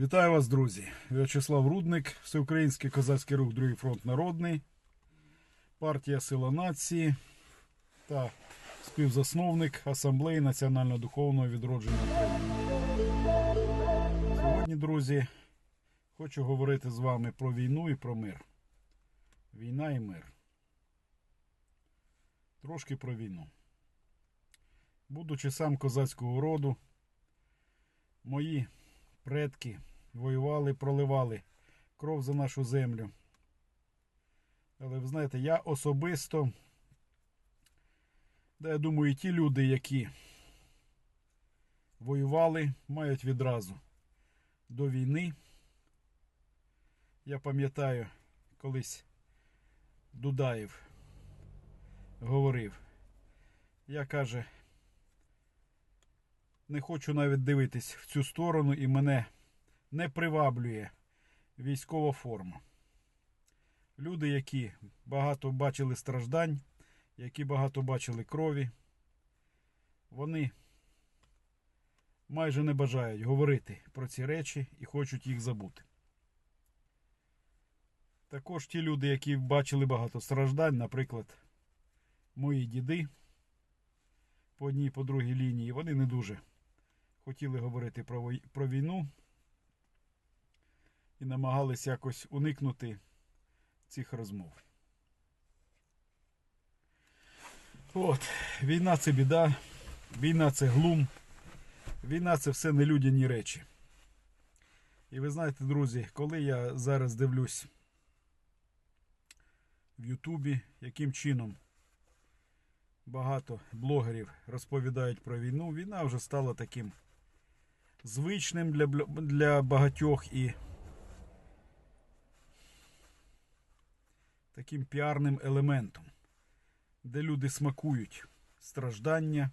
Вітаю вас, друзі! В'ячеслав Рудник, Всеукраїнський козацький рух Другий фронт Народний, партія Сила Нації та співзасновник Асамблеї Національно-духовного відродження України. Сьогодні, друзі, хочу говорити з вами про війну і про мир. Війна і мир. Трошки про війну. Будучи сам козацького роду, мої предки воювали, проливали кров за нашу землю. Але ви знаєте, я особисто, да я думаю, і ті люди, які воювали, мають відразу до війни. Я пам'ятаю, колись Дудаєв говорив, я каже, не хочу навіть дивитись в цю сторону і мене не приваблює військова форма. Люди, які багато бачили страждань, які багато бачили крові, вони майже не бажають говорити про ці речі і хочуть їх забути. Також ті люди, які бачили багато страждань, наприклад, мої діди по одній по другій лінії, вони не дуже хотіли говорити про, війну і намагались якось уникнути цих розмов. От, війна це біда, війна це глум, війна це все нелюдяні речі. І ви знаєте, друзі, коли я зараз дивлюсь в Ютубі, яким чином багато блогерів розповідають про війну, війна вже стала таким звичним для, для багатьох і таким піарним елементом, де люди смакують страждання,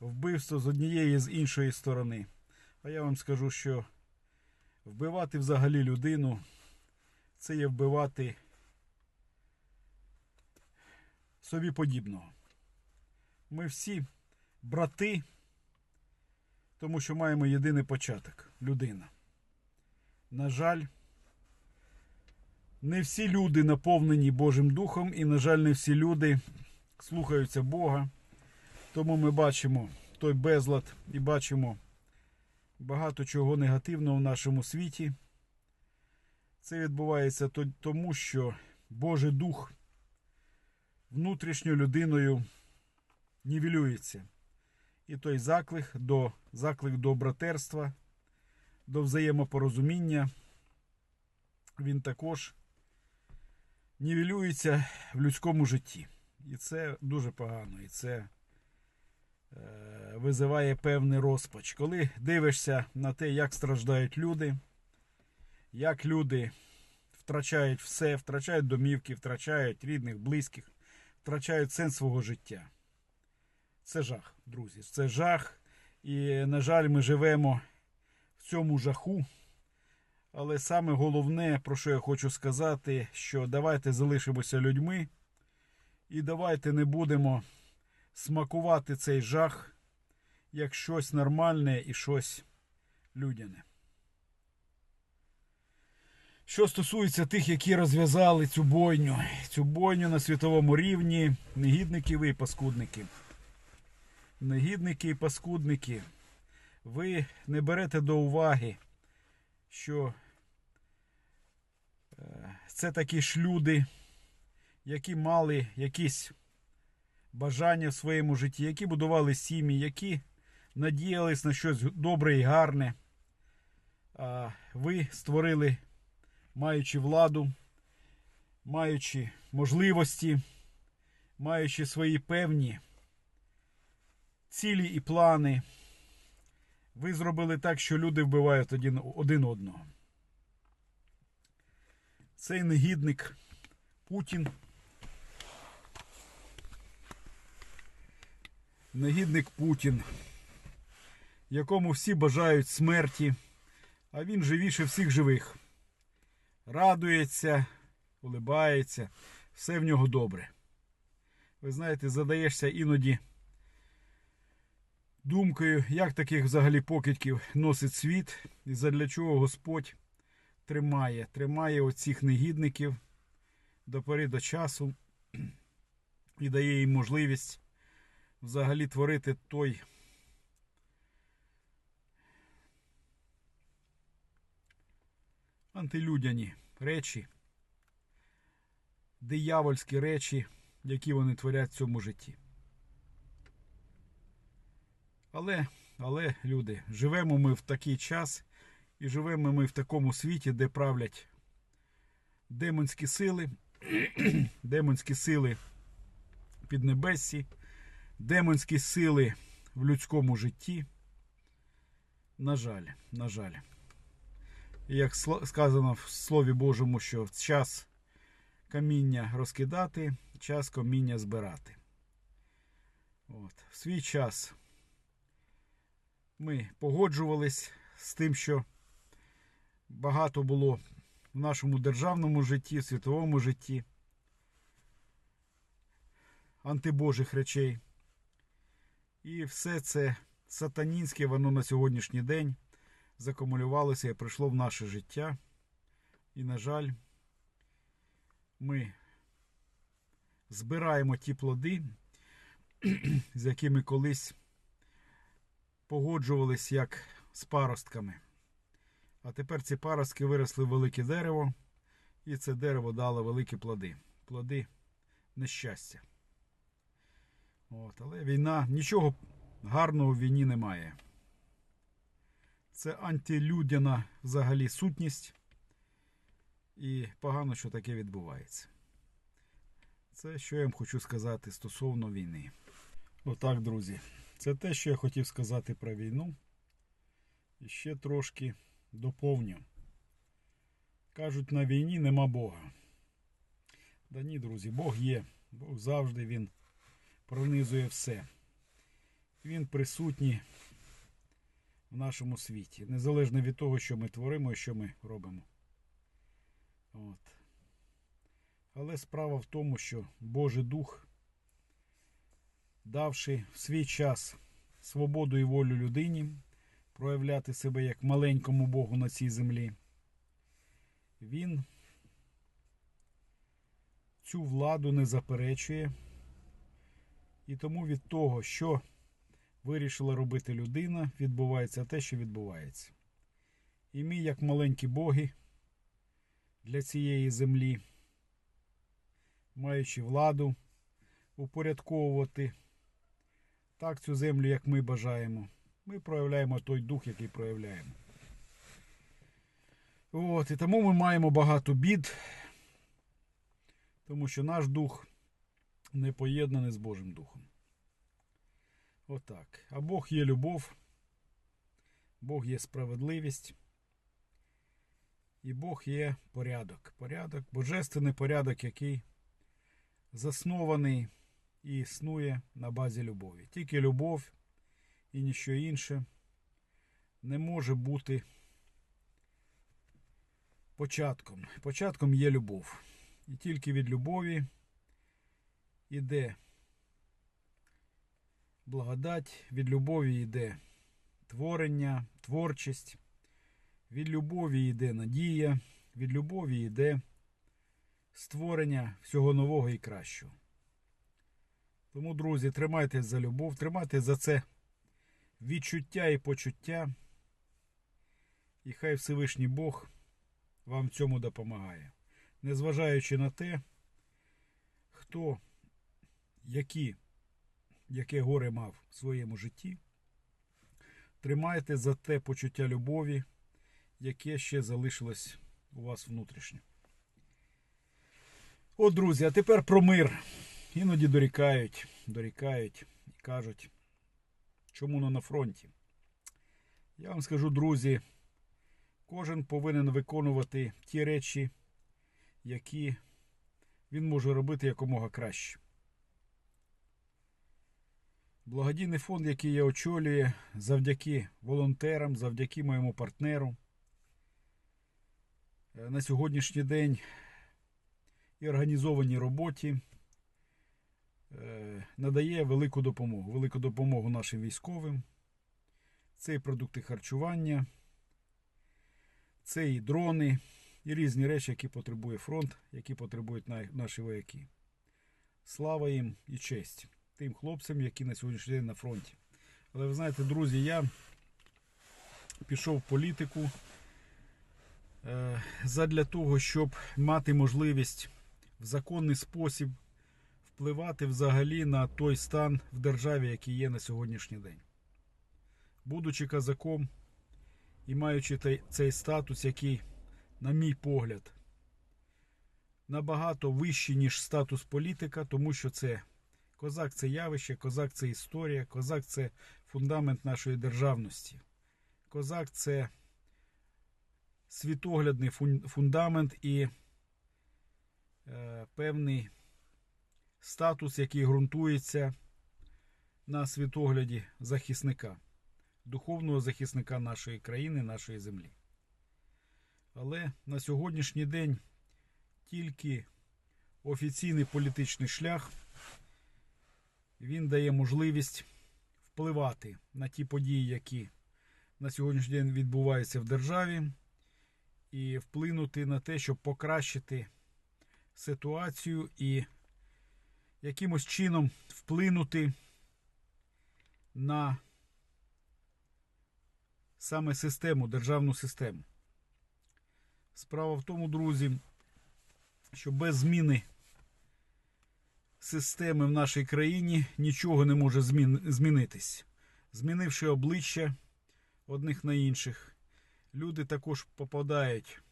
вбивство з однієї з іншої сторони. А я вам скажу, що вбивати взагалі людину це є вбивати собі подібного. Ми всі брати, тому що маємо єдиний початок людина. На жаль, не всі люди наповнені Божим Духом, і, на жаль, не всі люди слухаються Бога. Тому ми бачимо той безлад і бачимо багато чого негативного в нашому світі. Це відбувається тому, що Божий Дух внутрішньо людиною нівелюється. І той заклик до, заклик до братерства, до взаємопорозуміння, він також нівелюється в людському житті. І це дуже погано. І це е, визиває певний розпач. Коли дивишся на те, як страждають люди, як люди втрачають все, втрачають домівки, втрачають рідних, близьких, втрачають сенс свого життя. Це жах, друзі. Це жах. І, на жаль, ми живемо в цьому жаху. Але саме головне, про що я хочу сказати, що давайте залишимося людьми і давайте не будемо смакувати цей жах як щось нормальне і щось людяне. Що стосується тих, які розв'язали цю бойню, цю бойню на світовому рівні, негідники ви і паскудники. Негідники і паскудники, ви не берете до уваги, що е, це такі ж люди, які мали якісь бажання в своєму житті, які будували сім'ї, які надіялись на щось добре і гарне. А ви створили, маючи владу, маючи можливості, маючи свої певні цілі і плани, ви зробили так, що люди вбивають один, один одного. Цей негідник Путін. Негідник Путін, якому всі бажають смерті, а він живіше всіх живих. Радується, улибається, все в нього добре. Ви знаєте, задаєшся іноді думкою, як таких взагалі покидьків носить світ, і задля чого Господь тримає, тримає оцих негідників до пори до часу і дає їм можливість взагалі творити той антилюдяні речі, диявольські речі, які вони творять в цьому житті. Але, але, люди, живемо ми в такий час і живемо ми в такому світі, де правлять демонські сили, демонські сили піднебесі, демонські сили в людському житті. На жаль, на жаль. Як сказано в Слові Божому, що час каміння розкидати, час каміння збирати. От. В свій час ми погоджувались з тим, що багато було в нашому державному житті, в світовому житті антибожих речей. І все це сатанінське, воно на сьогоднішній день закумулювалося і прийшло в наше життя. І, на жаль, ми збираємо ті плоди, з якими колись погоджувались як з паростками. А тепер ці паростки виросли в велике дерево, і це дерево дало великі плоди. Плоди нещастя. От, але війна, нічого гарного в війні немає. Це антилюдяна взагалі сутність. І погано, що таке відбувається. Це що я вам хочу сказати стосовно війни. Отак, друзі. Це те, що я хотів сказати про війну. І ще трошки доповню. Кажуть, на війні нема Бога. Да ні, друзі, Бог є. Бог завжди він пронизує все. Він присутній в нашому світі, незалежно від того, що ми творимо і що ми робимо. От. Але справа в тому, що Божий Дух, давши в свій час свободу і волю людині, проявляти себе як маленькому Богу на цій землі, він цю владу не заперечує. І тому від того, що вирішила робити людина, відбувається те, що відбувається. І ми, як маленькі боги для цієї землі, маючи владу, упорядковувати так цю землю, як ми бажаємо, ми проявляємо той дух, який проявляємо. От, і тому ми маємо багато бід, тому що наш дух не поєднаний з Божим Духом. Отак. А Бог є любов, Бог є справедливість. І Бог є порядок. Порядок, божественний порядок, який заснований і існує на базі любові. Тільки любов і ніщо інше не може бути початком. Початком є любов. І тільки від любові іде благодать, від любові йде творення, творчість, від любові йде надія, від любові йде створення всього нового і кращого. Тому, друзі, тримайтесь за любов, тримайтесь за це відчуття і почуття. І хай Всевишній Бог вам в цьому допомагає. Незважаючи на те, хто які, яке горе мав в своєму житті, тримайте за те почуття любові, яке ще залишилось у вас внутрішнє. От, друзі, а тепер про мир. Іноді дорікають, дорікають і кажуть, чому не на фронті. Я вам скажу, друзі, кожен повинен виконувати ті речі, які він може робити якомога краще. Благодійний фонд, який я очолюю, завдяки волонтерам, завдяки моєму партнеру. е, На сьогоднішній день і організованій роботі надає велику допомогу. Велику допомогу нашим військовим, Це і продукти харчування, це і дрони, і різні речі, які потребує фронт, які потребують наші вояки. Слава їм і честь тим хлопцям, які на сьогоднішній день на фронті. Але ви знаєте, друзі, я пішов в політику е, задля того, щоб мати можливість в законний спосіб впливати взагалі на той стан в державі, який є на сьогоднішній день. Будучи казаком і маючи цей статус, який, на мій погляд, набагато вищий, ніж статус політика, тому що це козак це явище, козак це історія, козак це фундамент нашої державності. Козак це світоглядний фундамент і е, певний статус, який ґрунтується на світогляді захисника, духовного захисника нашої країни, нашої землі. Але на сьогоднішній день тільки офіційний політичний шлях він дає можливість впливати на ті події, які на сьогоднішній день відбуваються в державі, і вплинути на те, щоб покращити ситуацію і якимось чином вплинути на саме систему, державну систему. Справа в тому, друзі, що без зміни системи в нашій країні нічого не може змін... змінитись. Змінивши обличчя одних на інших, люди також попадають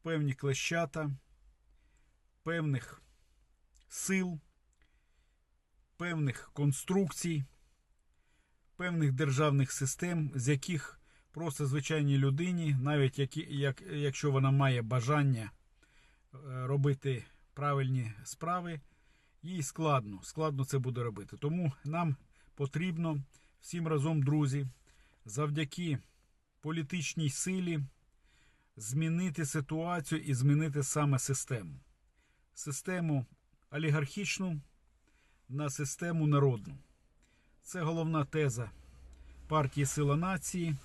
в певні клещата, певних сил, певних конструкцій, певних державних систем, з яких просто звичайній людині, навіть які, як, якщо вона має бажання е, робити правильні справи, їй складно, складно це буде робити. Тому нам потрібно всім разом, друзі, завдяки політичній силі змінити ситуацію і змінити саме систему. Систему олігархічну на систему народну. Це головна теза партії Сила нації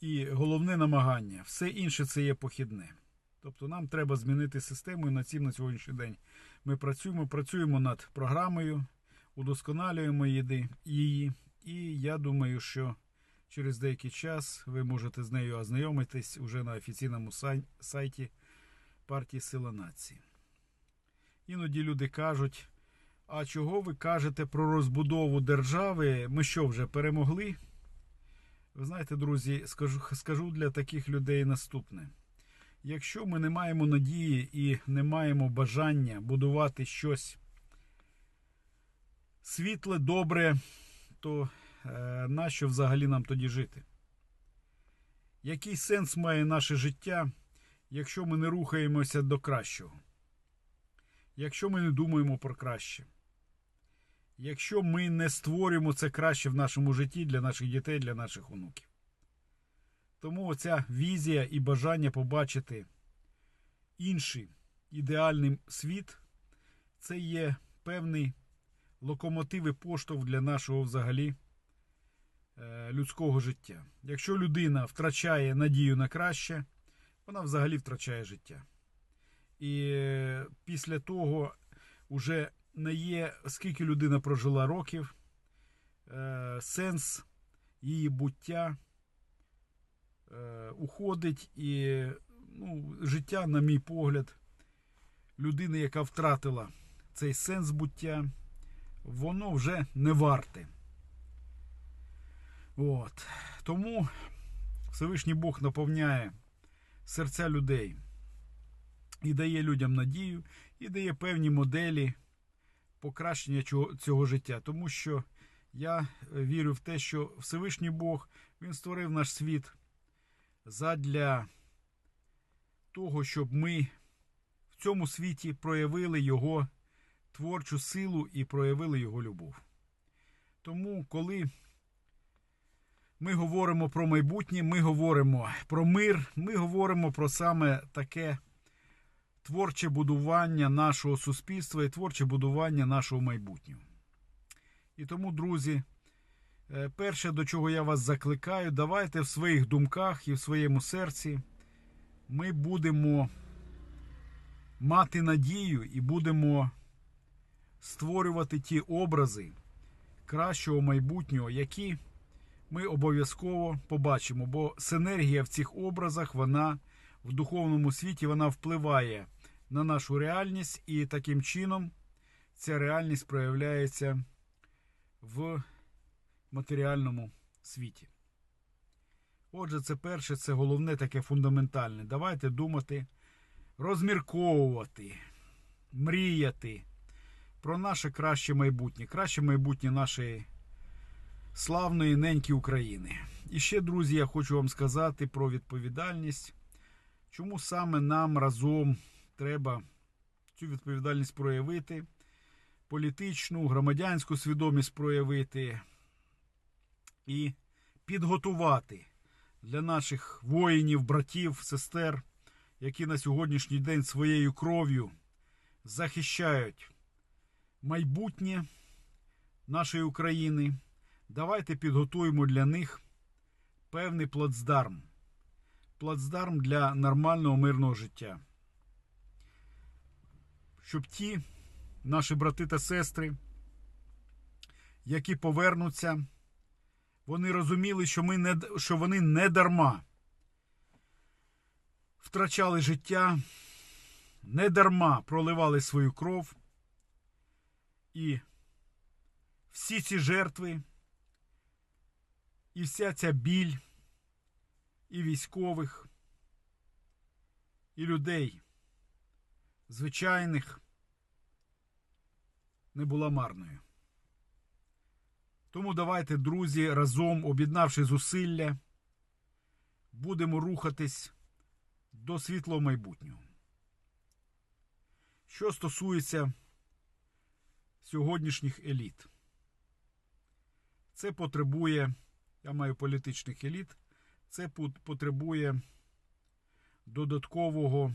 і головне намагання. Все інше це є похідне. Тобто нам треба змінити систему і над цим на сьогоднішній день ми працюємо, працюємо над програмою, удосконалюємо її. І я думаю, що через деякий час ви можете з нею ознайомитись уже на офіційному сайті партії Сила нації. Іноді люди кажуть: а чого ви кажете про розбудову держави? Ми що вже перемогли? Ви знаєте, друзі, скажу, скажу для таких людей наступне. Якщо ми не маємо надії і не маємо бажання будувати щось світле, добре, то е, нащо взагалі нам тоді жити? Який сенс має наше життя, якщо ми не рухаємося до кращого? Якщо ми не думаємо про краще? Якщо ми не створюємо це краще в нашому житті для наших дітей, для наших онуків? Тому оця візія і бажання побачити інший ідеальний світ це є певний локомотив і поштовх для нашого взагалі е, людського життя. Якщо людина втрачає надію на краще, вона взагалі втрачає життя. І е, після того вже не є, скільки людина прожила років, е, сенс її буття е, уходить, і ну, життя, на мій погляд, людини, яка втратила цей сенс буття, воно вже не варте. От. Тому Всевишній Бог наповняє серця людей і дає людям надію, і дає певні моделі покращення цього, життя. Тому що я вірю в те, що Всевишній Бог Він створив наш світ задля того, щоб ми в цьому світі проявили його творчу силу і проявили його любов. Тому, коли ми говоримо про майбутнє, ми говоримо про мир, ми говоримо про саме таке творче будування нашого суспільства і творче будування нашого майбутнього. І тому, друзі, Е, Перше, до чого я вас закликаю, давайте в своїх думках і в своєму серці ми будемо мати надію і будемо створювати ті образи кращого майбутнього, які ми обов'язково побачимо. Бо синергія в цих образах, вона в духовному світі вона впливає на нашу реальність, і таким чином ця реальність проявляється в матеріальному світі. Отже, це перше, це головне таке фундаментальне. Давайте думати, розмірковувати, мріяти про наше краще майбутнє, краще майбутнє нашої славної неньки України. І ще, друзі, я хочу вам сказати про відповідальність. Чому саме нам разом треба цю відповідальність проявити, політичну, громадянську свідомість проявити і підготувати для наших воїнів, братів, сестер, які на сьогоднішній день своєю кров'ю захищають майбутнє нашої України. Давайте підготуємо для них певний плацдарм. Плацдарм для нормального мирного життя. Щоб ті наші брати та сестри, які повернуться, вони розуміли, що, ми не, що вони не дарма втрачали життя, не дарма проливали свою кров. І всі ці жертви, і вся ця біль, і військових, і людей, звичайних, не була марною. Тому давайте, друзі, разом, об'єднавши зусилля, будемо рухатись до світлого майбутнього. Що стосується сьогоднішніх еліт, це потребує, я маю політичних еліт, це потребує додаткового